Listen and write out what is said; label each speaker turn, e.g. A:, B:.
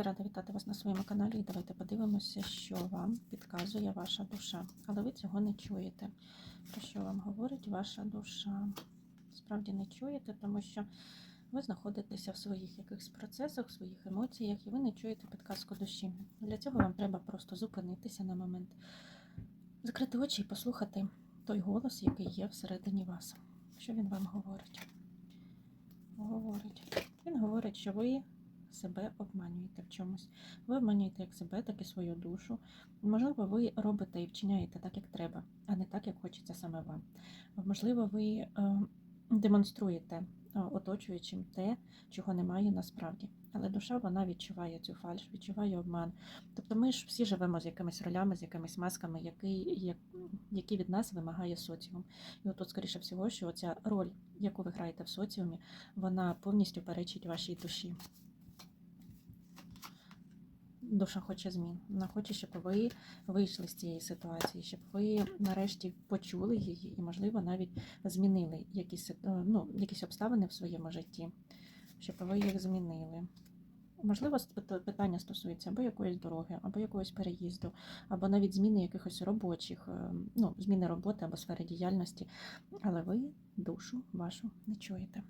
A: Я рада вітати вас на своєму каналі. І давайте подивимося, що вам підказує ваша душа. Але ви цього не чуєте. Про що вам говорить ваша душа? Справді не чуєте, тому що ви знаходитеся в своїх якихось процесах, в своїх емоціях, і ви не чуєте підказку душі. Для цього вам треба просто зупинитися на момент, закрити очі і послухати той голос, який є всередині вас. Що він вам говорить? Говорить. Він говорить, що ви себе обманюєте в чомусь. Ви обманюєте як себе, так і свою душу. Можливо, ви робите і вчиняєте так, як треба, а не так, як хочеться саме вам. Можливо, ви е, демонструєте е, оточуючим те, чого немає насправді. Але душа вона відчуває цю фальш, відчуває обман. Тобто ми ж всі живемо з якимись ролями, з якимись масками, які, як- які від нас вимагає соціум. І от скоріше всього, що ця роль, яку ви граєте в соціумі, вона повністю перечить вашій душі. Душа хоче змін. Вона хоче, щоб ви вийшли з цієї ситуації, щоб ви нарешті почули її і, можливо, навіть змінили якісь, е, ну, якісь обставини в своєму житті, щоб ви їх змінили. Можливо, питання стосується або якоїсь дороги, або якогось переїзду, або навіть зміни якихось робочих, е, ну, зміни роботи або сфери діяльності, але ви душу вашу не чуєте.